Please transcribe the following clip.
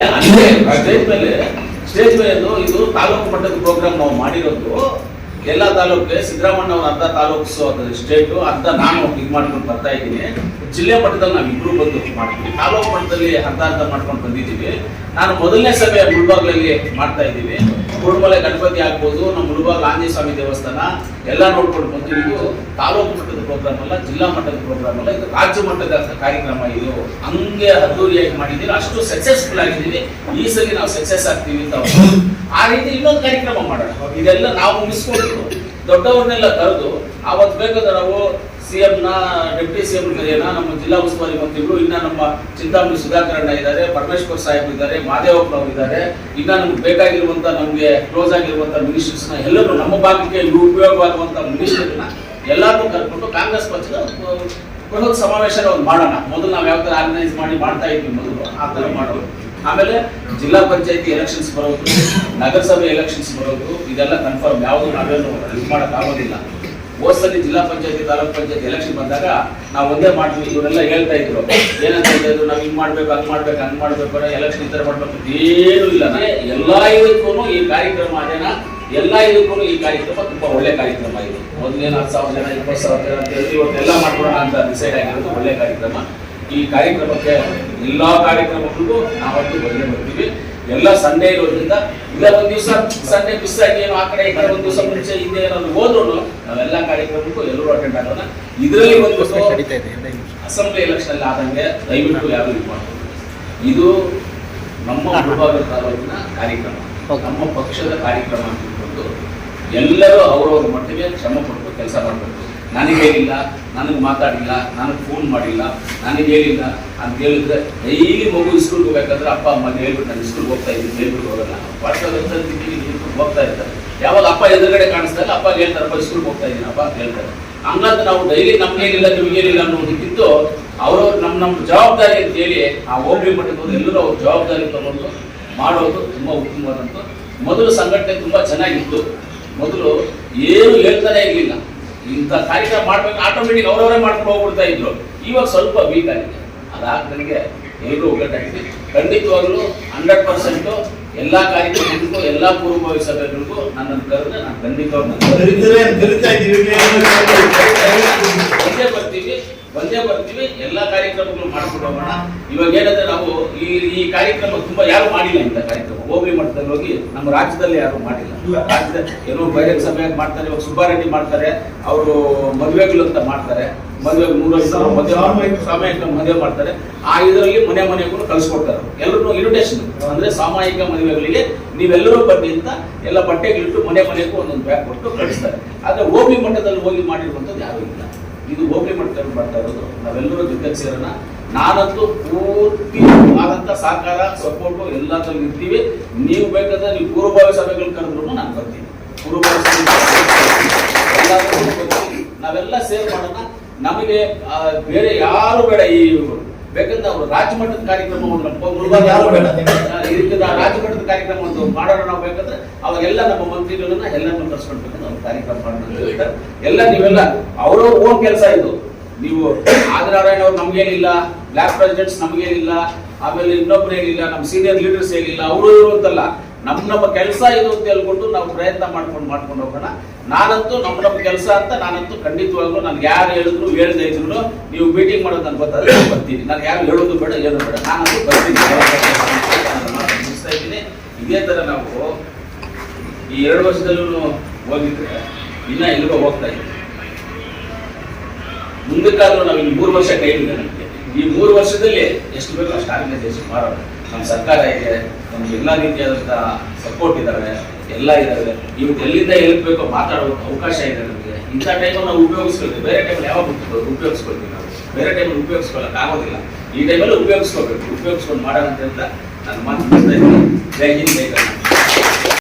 Stage ಮೇಲೆ state ಮೇಲೆ ಇದು ತಾಲೂಕು ಮಟ್ಟದ ಪ್ರೋಗ್ರಾಮ್ ನಾವು ಮಾಡಿರೋದು. ಎಲ್ಲ ತಾಲೂಕಿಗೆ ಸಿದ್ದರಾಮಣ್ಣ ಅವ್ರ ಅರ್ಧ ತಾಲೂಕ್ಸ್ ಸ್ಟೇಟ್ ಅರ್ಧ ನಾನು ಇದು ಮಾಡ್ಕೊಂಡು ಬರ್ತಾ ಇದ್ದೀನಿ. ಜಿಲ್ಲೆ ಮಟ್ಟದಲ್ಲಿ ನಾವು ಇಬ್ರು ಬಂದು ಮಾಡ್ತೀವಿ. ತಾಲೂಕು ಮಟ್ಟದಲ್ಲಿ ಅರ್ಧ ಅರ್ಧ ಮಾಡ್ಕೊಂಡು ಬಂದಿದ್ದೀವಿ. ನಾನು ಮೊದಲನೇ ಸಭೆ ಮುಳ್ಬಾಗ್ಲಲ್ಲಿ ಮಾಡ್ತಾ ಇದ್ದೀವಿ ಕುರುಮಲೆ ಗಣಪತಿ ಆಗ್ಬೋದು, ನಮ್ಮ ಹುಡುಗ ಆಂಜನೇಯ ಸ್ವಾಮಿ ದೇವಸ್ಥಾನ, ಎಲ್ಲ ನೋಡ್ಕೊಂಡು ಬಂದು ಇದು ತಾಲೂಕು ಮಟ್ಟದ ಪ್ರೋಗ್ರಾಮ್ ಅಲ್ಲ, ಜಿಲ್ಲಾ ಮಟ್ಟದ ಪ್ರೋಗ್ರಾಮ್ ಅಲ್ಲ, ಇದು ರಾಜ್ಯ ಮಟ್ಟದ ಕಾರ್ಯಕ್ರಮ ಇದು. ಹಂಗೆ ಅದ್ದೂರಿಯಾಗಿ ಮಾಡಿದ್ದೀವಿ. ಅಷ್ಟು ಸಕ್ಸಸ್ಫುಲ್ ಆಗಿದ್ದೀವಿ. ಈ ಸಲ ನಾವು ಸಕ್ಸಸ್ ಆಗ್ತೀವಿ ಅಂತ ಆ ರೀತಿ ಇನ್ನೊಂದು ಕಾರ್ಯಕ್ರಮ ಮಾಡೋಣ. ಇದೆಲ್ಲ ನಾವು ಮುಗಿಸ್ಕೊಂಡು ದೊಡ್ಡವ್ರನ್ನೆಲ್ಲ ಕರೆದು ಅವತ್ತು ಬೇಕಾದ್ರೆ ನಾವು ಸಿ ನ ಡೆಪ್ಟಿ ಸಿ ಎಂ ನಮ್ಮ ಜಿಲ್ಲಾ ಉಸ್ತುವಾರಿ ಮಂತ್ರಿಗಳು, ಇನ್ನ ನಮ್ಮ ಚಿಂತಾಮಣಿ ಸುಧಾಕರಣ್ಣ ಇದ್ದಾರೆ, ಪರಮೇಶ್ವರ್ ಸಾಹೇಬ್ ಇದ್ದಾರೆ ಮಾದೇವಪ್ಪನವರು ಇದ್ದಾರೆ. ಇನ್ನ ನಮ್ಗೆ ಬೇಕಾಗಿರುವಂತ ನಮ್ಗೆ ಕ್ಲೋಸ್ ಆಗಿರುವಂತ ಮಿನಿಸ್ಟರ್ಸ್ನ ಎಲ್ಲರೂ ನಮ್ಮ ಭಾಗಕ್ಕೆ ಇವು ಉಪಯೋಗವಾಗುವಂತ ಮಿನಿಸ್ಟರ್ನ ಎಲ್ಲರನ್ನೂ ಕರ್ಕೊಂಡು ಕಾಂಗ್ರೆಸ್ ಪಕ್ಷದ ಬೃಹತ್ ಸಮಾವೇಶನ ಒಂದು ಮಾಡೋಣ. ಮೊದಲು ನಾವು ಯಾವ ತರ ಆರ್ಗನೈಸ್ ಮಾಡಿ ಮಾಡ್ತಾ ಇದ್ವಿ ಮೊದಲು, ಆ ತರ ಮಾಡೋದು. ಆಮೇಲೆ ಜಿಲ್ಲಾ ಪಂಚಾಯತಿ ಎಲೆಕ್ಷನ್ಸ್ ಬರೋದು, ನಗರಸಭೆ ಎಲೆಕ್ಷನ್ಸ್ ಬರೋದು, ಇದೆಲ್ಲ ಕನ್ಫರ್ಮ್ ಯಾವುದು ನಾವೇನು ಇದು ಮಾಡಕ್ ಹೋದ್ಸಲಿ ಜಿಲ್ಲಾ ಪಂಚಾಯತಿ, ತಾಲೂಕ್ ಪಂಚಾಯತಿ ಎಲೆಕ್ಷನ್ ಬಂದಾಗ ನಾವು ಒಂದೇ ಮಾಡ್ತೀವಿ. ಇವರೆಲ್ಲ ಹೇಳ್ತಾ ಇದ್ರು. ಏನಂತ ಹೇಳಿದ್ರು? ನಾವು ಹಿಂಗ್ ಮಾಡ್ಬೇಕು, ಹಂಗ್ ಮಾಡ್ಬೇಕು ಹಂಗ್ ಮಾಡ್ಬೇಕು ಎಲೆಕ್ಷನ್ ಈ ತರ ಮಾಡ್ಬೇಕು ಏನು ಇಲ್ಲ. ಎಲ್ಲಾ ಇದಕ್ಕೂ ಈ ಕಾರ್ಯಕ್ರಮ ಅದೇನ? ಎಲ್ಲಾ ಇದಕ್ಕೂ ಈ ಕಾರ್ಯಕ್ರಮ ತುಂಬಾ ಒಳ್ಳೆ ಕಾರ್ಯಕ್ರಮ ಇದು. ಮೊದಲೇನು ಹತ್ತು ಸಾವಿರ ಜನ, ಇಪ್ಪತ್ತು ಸಾವಿರ ಜನ ಅಂತ ಹೇಳಿ ಇವತ್ತೆಲ್ಲ ಮಾಡ್ಕೊಡೋಣ ಅಂತ ಡಿಸೈಡ್ ಆಗಿರೋದು ಒಳ್ಳೆ ಕಾರ್ಯಕ್ರಮ. ಈ ಕಾರ್ಯಕ್ರಮಕ್ಕೆ ಎಲ್ಲಾ ಕಾರ್ಯಕ್ರಮಗಳಿಗೂ ನಾವತ್ತು ಬಂದೇ ಬರ್ತೀವಿ. ಎಲ್ಲ ಸಂಡೇ ಇರೋದ್ರಿಂದ ಇಲ್ಲ ಒಂದ್ ದಿವಸ ಸಂಡೇ ಮಿಸ್ ಆಗಿ ಏನೋ ಆ ಕಡೆ ಈ ಕಡೆ ಒಂದ್ ದಿವಸ ಮುಂಚೆ ಹಿಂದೆ ಏನಾದ್ರು ಹೋದ್ರು ನಾವೆಲ್ಲ ಕಾರ್ಯಕ್ರಮಕ್ಕೂ ಎಲ್ಲರೂ ಅಟೆಂಡ್ ಆಗೋಣ. ಇದರಲ್ಲಿ ಒಂದು ಅಸೆಂಬ್ಲಿ ಎಲೆಕ್ಷನ್ ಅಲ್ಲಿ ಆದಂಗೆ ದಯವಿಟ್ಟು ಯಾರು ಇದು ಮಾಡ್ಬೋದು ಇದು ನಮ್ಮ ಮುಳಬಾಗಿಲು ತಾಲೂಕಿನ ಕಾರ್ಯಕ್ರಮ. ನಮ್ಮ ಪಕ್ಷದ ಕಾರ್ಯಕ್ರಮ ಅಂತ ತಿಳ್ಕೊಂಡು ಎಲ್ಲರೂ ಅವ್ರವ್ರ ಮಟ್ಟಿಗೆ ಶ್ರಮ ಪಟ್ಟು ಕೆಲಸ ಮಾಡಬೇಕು. ನನಗೆ ಹೇಳಿಲ್ಲ, ನನಗೆ ಮಾತಾಡಿಲ್ಲ, ನನಗೆ ಫೋನ್ ಮಾಡಿಲ್ಲ, ನನಗೆ ಹೇಳಿಲ್ಲ ಅಂತ ಹೇಳಿದ್ರೆ ಡೈಲಿ ಮಗು ಸ್ಕೂಲ್ಗೆ ಹೋಗ್ಬೇಕಾದ್ರೆ ಅಪ್ಪ, ಅಮ್ಮ ಹೇಳ್ಬಿಟ್ಟು ನಾನು ಸ್ಕೂಲ್ಗೆ ಹೋಗ್ತಾ ಇದ್ದೀನಿ, ಹೇಳ್ಬಿಟ್ಟು ಹೋಗಲ್ಲ. ವರ್ಷದಂತ ಹೋಗ್ತಾ ಇರ್ತಾರೆ. ಯಾವಾಗ ಅಪ್ಪ ಎದುರುಗಡೆ ಕಾಣಿಸ್ತಾ ಇಲ್ಲ ಅಪ್ಪ ಹೇಳ್ತಾರಪ್ಪ ಸ್ಕೂಲ್ಗೆ ಹೋಗ್ತಾ ಇದ್ದೀನಿ, ಅಪ್ಪ, ಅಂತ ಹೇಳ್ತಾರೆ. ಹಂಗಂತ ನಾವು ಡೈಲಿ ನಮ್ಗೇನಿಲ್ಲ ನಿಮ್ಗೇನಿಲ್ಲ ಅನ್ನೋದಕ್ಕಿಂತ ಅವ್ರವ್ರು ನಮ್ಮ ನಮ್ಮ ಜವಾಬ್ದಾರಿ ಅಂತ ಹೇಳಿ ಆ ಹೋಬಳಿ ಹೋದ್ರೆ ಎಲ್ಲರೂ ಅವ್ರ ಜವಾಬ್ದಾರಿ ತಗೊಂಡು ಮಾಡೋದು ತುಂಬ ಉತ್ತಮವಾದಂಥ ಮೊದಲು ಸಂಘಟನೆ ತುಂಬ ಚೆನ್ನಾಗಿತ್ತು. ಮೊದಲು ಏನು ಹೇಳ್ತಾನೆ ಇರ್ಲಿಲ್ಲ. ಇಂಥ ಕಾರ್ಯಕ್ರಮ ಮಾಡ್ಬೇಕು ಆಟೋಮೆಟಿಕ್ ಅವರವರೇ ಮಾಡ್ಕೊಂಡು ಹೋಗ್ಬಿಡ್ತಾ ಇದ್ರು. ಇವಾಗ ಸ್ವಲ್ಪ ವೀಕ್ ಆಗಿದೆ. ನನಗೆ ಎಲ್ಲರೂ ಒಗ್ಗಟ್ಟಾಗಿದೆ ಖಂಡಿತವಾಗ್ಲೂ ಹಂಡ್ರೆಡ್ ಪರ್ಸೆಂಟ್ ಎಲ್ಲಾ ಕಾರ್ಯಕ್ರಮಗಳಿಗೂ ಎಲ್ಲಾ ಪೂರ್ವಭಾವಿ ಸಭೆಗಳಿಗೂ ನನ್ನನ್ನು ಕರೆದ್ರೆ ನಾನು ಖಂಡಿತವಾಗ್ಲೂ ಕರೀತಾರೆ ಕರೀತಾ ಬರ್ತೀವಿ ಎಲ್ಲ ಕಾರ್ಯಕ್ರಮಗಳು ಮಾಡ್ಕೊಂಡು ಹೋಗೋಣ. ಇವಾಗ ಏನಂದ್ರೆ ನಾವು ಈ ಈ ಕಾರ್ಯಕ್ರಮ ತುಂಬಾ ಯಾರು ಮಾಡಿಲ್ಲ ಇಂಥ ಕಾರ್ಯಕ್ರಮ. ಹೋಬಳಿ ಮಟ್ಟದಲ್ಲಿ ಹೋಗಿ ನಮ್ಮ ರಾಜ್ಯದಲ್ಲಿ ಯಾರು ಮಾಡಿಲ್ಲ. ರಾಜ್ಯದ ಏನೋ ಬಹಿರಂಗ ಸಭೆಯಾಗಿ ಮಾಡ್ತಾರೆ ಇವಾಗ ಸುಬ್ಬಾರೆಡ್ಡಿ ಮಾಡ್ತಾರೆ ಅವರು ಮದುವೆಗಳು ಅಂತ ಮಾಡ್ತಾರೆ. ಮದುವೆ ನೂರೈವತ್ತು ಮದುವೆ ಸಾಮೂಹಿಕ ಮದುವೆ ಮಾಡ್ತಾರೆ. ಆ ಇದರಲ್ಲಿ ಮನೆ ಮನೆಗೂ ಕಳಿಸ್ಕೊಡ್ತಾರೆ ಎಲ್ಲರೂ ಇನ್ವಿಟೇಷನ್ ಅಂದ್ರೆ ಸಾಮಾಜಿಕ ಮದುವೆಗಳಿಗೆ ನೀವೆಲ್ಲರೂ ಬನ್ನಿ ಅಂತ ಎಲ್ಲ ಬಟ್ಟೆಗಳಿಟ್ಟು ಮನೆ ಮನೆಗೂ ಒಂದೊಂದು ಬ್ಯಾಗ್ ಕೊಟ್ಟು ಕಳಿಸ್ತಾರೆ. ಆದ್ರೆ ಓಬಿ ಮಟ್ಟದಲ್ಲಿ ಹೋಗಿ ಮಾಡಿರುವಂಥದ್ದು ಯಾರು ಇಲ್ಲ. ಇದು ಹೋಬಳಿ ಮಾಡ್ಕೊಂಡು ಮಾಡ್ತಾ ಇರೋದು. ನಾವೆಲ್ಲರೂ ಜೊತೆಗೆ ಸೇರೋಣ. ನಾನಂತೂ ಪೂರ್ತಿ ಆದಂತ ಸಹಕಾರ ಸಪೋರ್ಟು ಎಲ್ಲದರಲ್ಲಿ ಇರ್ತೀವಿ. ನೀವು ಬೇಕಾದ್ರೆ ನೀವು ಪೂರ್ವಭಾವಿ ಸಭೆಗಳು ಕರೆದ್ರು ನಾನು ಬರ್ತೀನಿ. ಪೂರ್ವಭಾವಿ ಸಭೆಗಳು ನಾವೆಲ್ಲ ಸೇರ್ ಮಾಡೋಣ. ನಮಗೆ ಬೇರೆ ಯಾರು ಬೇಡ ಈ ಬೇಕಂದ್ರೆ ಅವರು ರಾಜ್ಯ ಮಟ್ಟದ ಕಾರ್ಯಕ್ರಮ ಒಂದು ನಮ್ಮ ಮುಳುಬಾಗ ಯಾರು ಬೇಡ. ಆ, ಇದಕ್ಕೆ ರಾಜ್ಯ ಮಟ್ಟದ ಕಾರ್ಯಕ್ರಮ ಒಂದು ಮಾಡೋಣ ನಾವು ಬೇಕಂದ್ರೆ ಅವಾಗೆಲ್ಲ ನಮ್ಮ ಮಂತ್ರಿಗಳನ್ನ ಎಲ್ಲರನ್ನು ಕರ್ಸ್ಕೊಳ್ಬೇಕು ನಾವು ಕಾರ್ಯಕ್ರಮ ಮಾಡೋಣ ಎಲ್ಲ ನೀವೆಲ್ಲ ಅವರ ಓನ್ ಕೆಲಸ ಇದು. ನೀವು ಆದಿನಾರಾಯಣ ಅವ್ರು ನಮ್ಗೇನಿಲ್ಲ ಬ್ಲಾಕ್ ಪ್ರೆಸಿಡೆಂಟ್ಸ್ ನಮ್ಗೇನಿಲ್ಲ ಆಮೇಲೆ ಇನ್ನೊಬ್ರು ಏನಿಲ್ಲ ನಮ್ಮ ಸೀನಿಯರ್ ಲೀಡರ್ಸ್ ಏನಿಲ್ಲ ಅವರು ಇವರು ಅಂತಲ್ಲ. ನಮ್ಮ ನಮ್ಮ ಕೆಲಸ ಇದು ಅಂತ ಹೇಳ್ಕೊಂಡು ನಾವು ಪ್ರಯತ್ನ ಮಾಡ್ಕೊಂಡು ಮಾಡ್ಕೊಂಡು ಹೋಗೋಣ. ನಾನಂತೂ ನಮ್ಮ ನಮ್ಮ ಕೆಲಸ ಅಂತ ನಾನಂತೂ ಖಂಡಿತವಾಗ್ಲೂ ನನ್ಗೆ ಯಾರು ಹೇಳಿದ್ರು ಹೇಳ್ದೆ ಇದ್ರು. ನೀವು ಮೀಟಿಂಗ್ ಮಾಡೋದು ನನ್ಗೆ ಗೊತ್ತಾದ್ರೆ ಬರ್ತೀನಿ. ನಾನು ಯಾರು ಹೇಳೋದು ಬೇಡ ಏನು ಬೇಡ. ನಾನಂತೂ ಬರ್ತೀನಿ. ಇದ್ದೀನಿ. ಇದೇ ತರ ನಾವು ಈ ಎರಡು ವರ್ಷದಲ್ಲೂ ಹೋಗಿದ್ರೆ ಇನ್ನ ಎಲ್ಲಿಗೋ ಹೋಗ್ತಾ ಇದ್ದೀವಿ ಮುಂದಕ್ಕಾದ್ರೂ ನಾವು ಇನ್ನು ಮೂರು ವರ್ಷ ಕೈ ಇದೆ ನಮಗೆ. ಈ ಮೂರು ವರ್ಷದಲ್ಲಿ ಎಷ್ಟು ಬೇಕೋ ಅಷ್ಟು ಆರ್ಗನೈಸೇಷನ್ ಮಾಡೋಣ. ನಮ್ಮ ಸರ್ಕಾರ ಇದೆ ನಮ್ಗೆ ಎಲ್ಲ ರೀತಿಯಾದಂಥ ಸಪೋರ್ಟ್ ಇದ್ದಾವೆ ಎಲ್ಲ ಇದ್ದಾವೆ ಇವತ್ತು ಎಲ್ಲಿಂದ ಎಲ್ಲಿಗೆ ಬೇಕೋ ಮಾತಾಡೋಕೆ ಅವಕಾಶ ಇದೆ ನಮಗೆ. ಇಂಥ ಟೈಮಲ್ಲಿ ನಾವು ಉಪಯೋಗಿಸ್ಕೊಳ್ತೀವಿ. ಬೇರೆ ಟೈಮಲ್ಲಿ ಯಾವಾಗ ಉಪಯೋಗಿಸ್ಕೊಳ್ತೀವಿ? ನಾವು. ಬೇರೆ ಟೈಮಲ್ಲಿ ಉಪಯೋಗಿಸ್ಕೊಳ್ಳೋಕೆ ಆಗೋದಿಲ್ಲ. ಈ ಟೈಮಲ್ಲಿ ಉಪಯೋಗಿಸ್ಕೋಬೇಕು ಉಪಯೋಗಿಸ್ಕೊಂಡು ಮಾಡೋಣ ಅಂತ ನಾನು ಮಾತು ಜೈ ಹಿಂದ್, ಜೈ